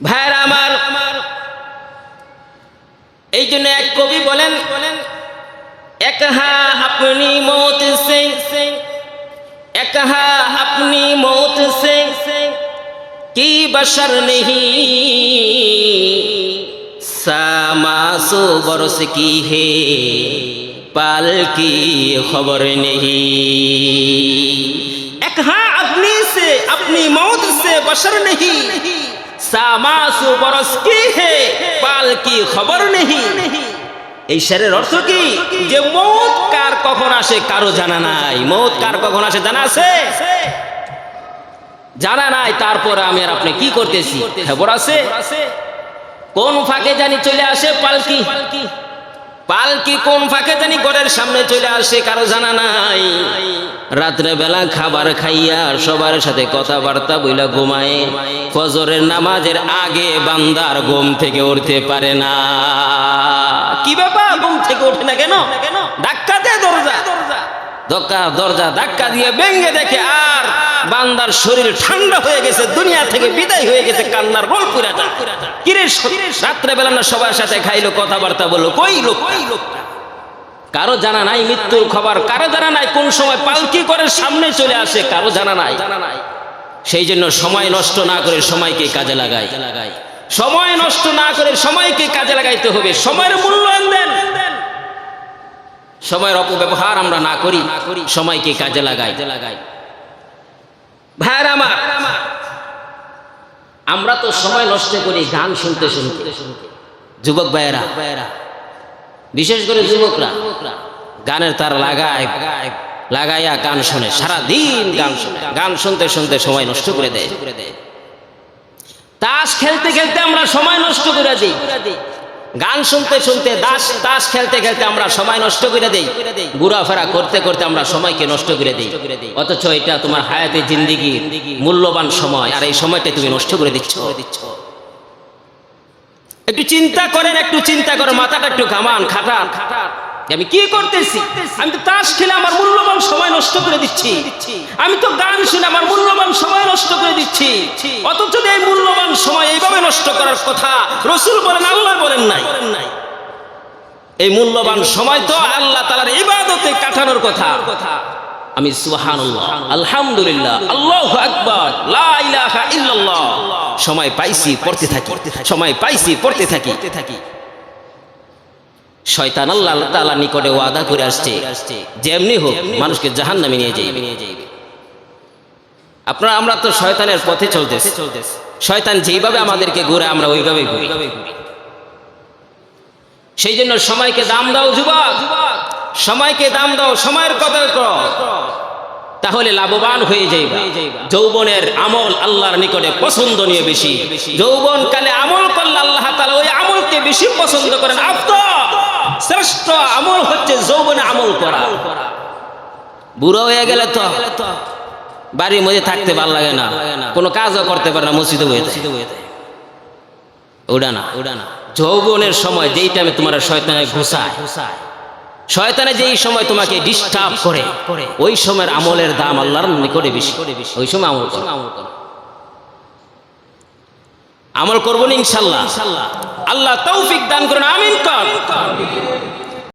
ভাইয়ের আমার, এই জন্য এক কবি বলেন একহা আপনি মত সে একহা আপনি মত সে, কি বসর নেহি? সামাসো বরস কি হে, পাল কি খবর নেহি? একহা আপনি সে, আপনি মত সে, বসর নেহি। আপনি কি করতেছি? খবর আছে কোন ফাঁকে জানি চলে আসে পালকি? পালকি কোন ফাঁকে জানি ঘরের সামনে চলে আসে কারও জানা নাই। রাত্রে বেলা খাবার খাইয়া সবার সাথে কথাবার্তা বইলা ঘুমায়। ফজরের নামাজের আগে বান্দার ঘুম থেকে উঠতে পারে না। কি ব্যাপার? ঘুম থেকে ওঠে না কেন? ধাক্কা দে দরজা। দরজা দরজা ধাক্কা দিয়ে ভেঙে দেখে আর বান্দার শরীর ঠান্ডা হয়ে গেছে, দুনিয়া থেকে বিদায় হয়ে গেছে, কান্নার রোল পুরাটা। কিরে রাত্রে বেলা না সবার সাথে খাইলো, কথাবার্তা বলল, কই লোক কই লোক কারও জানা নাই মৃত্যুর খবর, কারও জানা নাই কোন সময় পালকি করে সামনে চলে আসে, কারও জানা নাই জানা নাই। সেই জন্য সময় নষ্ট না করে সময়কে কাজে লাগাই। সময় নষ্ট না করে সময়কে কাজে লাগাইতে হবে। সময়ের মূল্যায়ন দেন সময়ের অপব্যবহার আমরা না করি, সময়কে কাজে লাগাই। লাগাই আমার, আমরা তো সময় নষ্ট করি, গান শুনতে শুনতে। যুবক ভাইয়েরা, বিশেষ করে যুবকরা, গানের তার লাগায়। লাগাইয়া গান শোনে সারা দিন গান শোনে। গান শুনতে শুনতে সময় নষ্ট করে দেয়। তাস খেলতে খেলতে আমরা সময় নষ্ট করে দিই। গান শুনতে শুনতে দাস, তাস খেলতে খেলতে আমরা সময় নষ্ট করে দেই। ঘোরাফেরা করতে করতে আমরা সময়কে নষ্ট করে দিই। অথচ এটা তোমার হায়াতে জিন্দিগি, মূল্যবান সময়, আর এই সময়টা তুমি নষ্ট করে দিচ্ছ। একটু চিন্তা করেন, একটু চিন্তা করে মাথাটা একটু ঘামান খাটান খাটান। আমি কি করতেছি? আমি তো তাস খেলে আমার মূল্যবান সময় নষ্ট করে দিচ্ছি। আমি তো গান শুনে আমার মূল্যবান সময় নষ্ট করে দিচ্ছি। অথচ এই মূল্যবান সময় এইভাবে নষ্ট করার কথা রসুল বলেন আল্লাহ বলেন নাই। এই মূল্যবান সময় তো আল্লাহ তালার ইবাদতে কাটানোর কথা। আমি সুবহানাল্লাহ আলহামদুলিল্লাহ আল্লাহু আকবার লা ইলাহা ইল্লাল্লাহ। সময় পাইছি পড়তে থাকি। সময় পাইছি পড়তে থাকি থাকি। শয়তান আল্লাহ তাআলা নিকটে ওয়াদা করে আসছে, যেমনি হোক মানুষকে জাহান্নামে নিয়ে যাইবে। আপনারা, আমরা তো শয়তানের পথে চলতেছি। শয়তান যেইভাবে আমাদেরকে ঘুরে, আমরা ওইভাবে ঘুরি। সেই জন্য সময়কে দাম দাও যুবক। সময়কে দাম দাও, সময়ের করো তাহলে লাভবান হয়ে যাইবা। যৌবনের আমল আল্লাহর নিকটে পছন্দনীয় বেশি। যৌবন কালে আমল করলে আল্লাহ তাআলা ওই আমলকে বেশি পছন্দ করেন। আফতা শ্রেষ্ঠ আমল হচ্ছে যৌবনে আমল করা। বুড়ো হয়ে গেলে তো বাড়ির মধ্যে থাকতে ভালো লাগে না। কোনো কাজও করতে পারে না, মসজিদে বয়ে থাকে। ওটা না। ওটা না যৌবনের সময় যেই টাইমে তোমার শয়তানে ঘুষায় শয়তানে যেই সময় তোমাকে ডিস্টার্ব করে, ওই সময়ের আমলের দাম আল্লাহর নিকটে বেশি। ওই সময় আমল করো আমল করো। আমল করব না ইনশাল্লাহ। আল্লাহ তৌফিক দান করুন আমিন কর।